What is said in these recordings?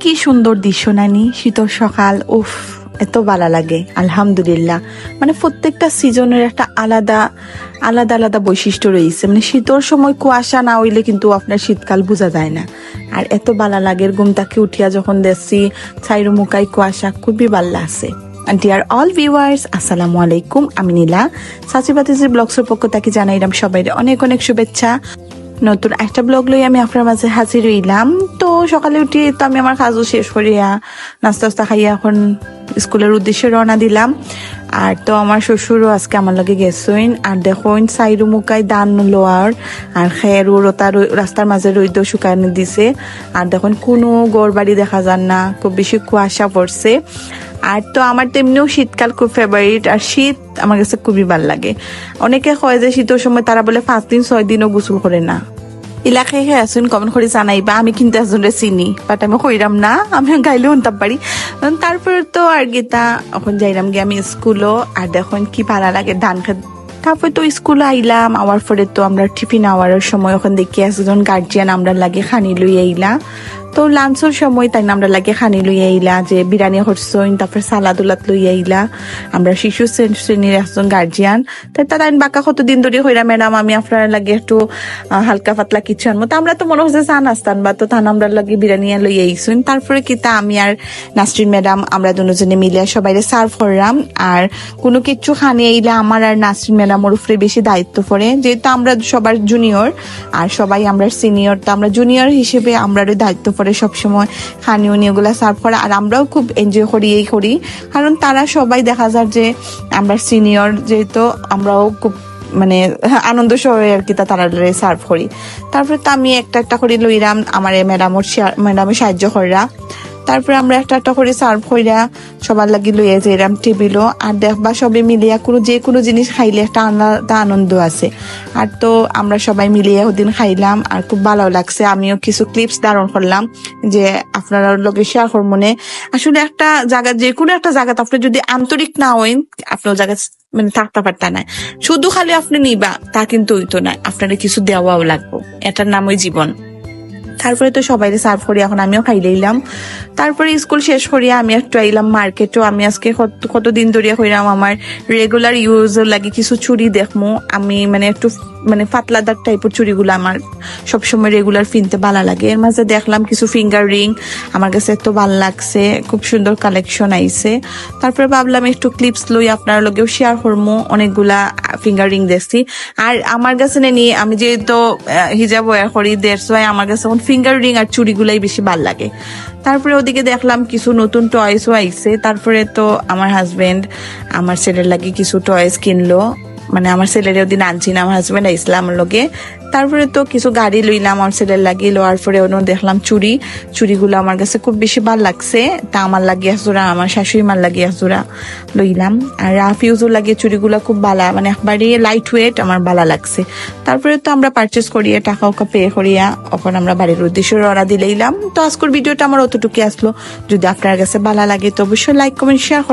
কি সুন্দর দৃশ্য, নানি। শীতল সকাল, উফ, এত ভালো লাগে, আলহামদুলিল্লাহ। মানে প্রত্যেকটা সিজনের একটা আলাদা আলাদা আলাদা বৈশিষ্ট্য রয়েছে। মানে শীতর সময় কুয়াশা না হইলে কিন্তু আপনার শীতকাল বোঝা যায় না। আর এত ভালো লাগে, ঘুম তাকে উঠিয়া যখন দেখছি ছাইরু মুকাই কুয়াশা, খুবই ভালো আছে। ডিয়ার অল ভিউয়ার্স আসসালামু আলাইকুম। আমি নীলা। সাচিবাতিজির ব্লগসের পক্ষ থেকে জানাইলাম সবাই অনেক অনেক শুভেচ্ছা। নতুন একটা ব্লগ লই আমি আপনার মাঝে হাজির হইলাম। তো সকালে উঠি তো আমি আমার কাজও শেষ করিয়া নাস্তা টাস্তা খাইয়া এখন স্কুলের উদ্দেশ্যে রওনা দিলাম। আর তো আমার শ্বশুরও আজকে আমার লগে গেছইন। আর দেখুন সাইরু মুকাই দান লোয়ার আর খের রোতা রাস্তার মাঝে রইদ শুকানো দিছে। আর দেখুন কোনো গড় বাড়ি দেখা যান না, খুব বেশি কুয়াশা পড়ছে আর তো আমার তেমনিও শীতকাল খুব ফেভারিট আর শীত আমার কাছে খুবই ভালো লাগে। অনেকে কয় যে শীতের সময় তারা বলে পাঁচ দিন, ছয় দিনও গোসল করে না। এলাকায় হে আসুন কমেন্ট করে জানাইবা, আমি কিন্তু একজন চিনি। বাট আমি কইরাম না, আমি গাইলে উনতাম পারি তারপর তো আর গীতা এখন যাইলাম গিয়ে, আমি স্কুলও আর দেখুন কি ভালো লাগে ধান খেত। তারপরে তো স্কুলে আইলাম আওয়ার পরে তো আমরা টিফিন আওয়ারের সময় ওখান দেখি একজন গার্জিয়ান আমরা লাগে, খানি লই আইলা তো লাঞ্চের সময় তাই আমরা লাগে খানি লই আইলা যে বিরিয়ানি হরসইন তারপরে সালাদুলাত লই আইলা আমরা শিশু শ্রেণির একজন গার্জিয়ান তাই তারা বাঁকা কতদিন ধরে হইরা ম্যাডাম আমি আপনার লাগে একটু হালকা পাতলা কিছু আনব তা আমরা তো মনে হচ্ছে চা নাস্তান বা তো তান আমরা লাগে বিরিয়ানি লই আইসুন তারপরে কি তা আমি আর নাসরিন ম্যাডাম আমরা দুজনে মিলে সবাই সার্ভ করলাম। আর কোনো কিছু খানি আইলে আমার আর নাসরিন ম্যাডাম ওর উপরে বেশি দায়িত্ব পড়ে যেহেতু আমরা সবার জুনিয়র আর সবাই আমরা সিনিয়র তো আমরা জুনিয়র হিসেবে আমরা দায়িত্ব পড়ে সবসময় খানি উনি ওগুলা সার্ভ করা। আর আমরাও খুব এনজয় করি, এই করি। কারণ তারা সবাই দেখা যায় যে আমরা সিনিয়র যেহেতু, আমরাও খুব মানে আনন্দ সহকারে আর কি তা তারা সার্ভ করি। তারপরে তো আমি একটা একটা করে লইরাম, আমার ম্যাডামর ম্যাডামের সাহায্য করা তারপরে আমরা একটা একটা করে সার্ভ কইরা সবার লাগি লইয়া যে এরাম টেবিলও আর দেখবা সবে মিলিয়া কোনো যে কোনো জিনিস খাইলে একটা আলাদা আনন্দ আছে। আর তো আমরা সবাই মিলিয়ে ওদিন খাইলাম আর খুব ভালো লাগছে। আমিও কিছু ক্লিপস ধারণ করলাম যে আপনারা লোকে শেয়ার করব মনে। আসলে একটা জায়গা, যে কোনো একটা জায়গাতে আপনি যদি আন্তরিক না হইন, আপনার জায়গা মানে থাকতে পারতা না। শুধু খালি আপনি নিবা, তা কিন্তু হইতো না। আপনার কিছু দেওয়াও লাগবো। এটার নামই জীবন। তারপরে তো সবাই সার্ভ করি, এখন আমিও খাই লইলাম তারপরে স্কুল শেষ করিয়া আমি একটু আইলাম মার্কেটও আমি আজকে কত, কতদিন ধরিয়া হইলাম আমার রেগুলার ইউজ লাগে কিছু চুড়ি দেখমু। আমি মানে একটু মানে পাতলাদার টাইপের চুড়িগুলো আমার সবসময় রেগুলার ফিনতে ভালো লাগে। এর মাঝে দেখলাম কিছু ফিঙ্গার রিং আমার কাছে এত ভালো লাগছে, খুব সুন্দর কালেকশন আইছে। তারপরে ভাবলাম একটু ক্লিপস লই আপনার লগেও শেয়ার করব অনেকগুলা ফিঙ্গার রিং দেখছি। আর আমার কাছে নেই আমি যেহেতু হিজাব ওয়ার করি দেড় ওয়াই আমার কাছে এখন ফিঙ্গার রিং আর চুড়িগুলাই বেশি ভালো লাগে। তারপরে ওদিকে দেখলাম কিছু নতুন টয়েসও আইছে। তারপরে তো আমার হাজবেন্ড আমার ছেলের লাগে কিছু টয়েস কিনলো। মানে আমার ছেলের ওদিন আনছি না, আমার হাজবেন্ড আইসলাম আমার লগে। তারপরে তো কিছু গাড়ি লইলাম, আমার ছেলের লাগি লওয়ার পরে অন্য দেখলাম চুড়ি চুড়িগুলো আমার কাছে খুব বেশি ভালো লাগছে। তা আমার লাগিয়ে আসুরা আমার শাশুড়ি মার লাগিয়ে আসুরা লইলাম। আর রাফ ইউজও লাগিয়ে চুড়িগুলো খুব ভালা মানে একবারে লাইট ওয়েট আমার ভালো লাগছে। তারপরে তো আমরা পারচেস করিয়া, টাকা ওকা পে করিয়া এখন আমরা বাড়ির উদ্দেশ্যে রওনা দিলেইলাম তো আজকের ভিডিওটা আমার অতটুকু আসলো। যদি আপনার কাছে ভালো লাগে তো অবশ্যই লাইক কমেন্ট শেয়ার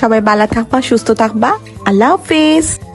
সবাই ভালো থাকবা, সুস্থ থাকবা। আল্লাহ হাফেজ।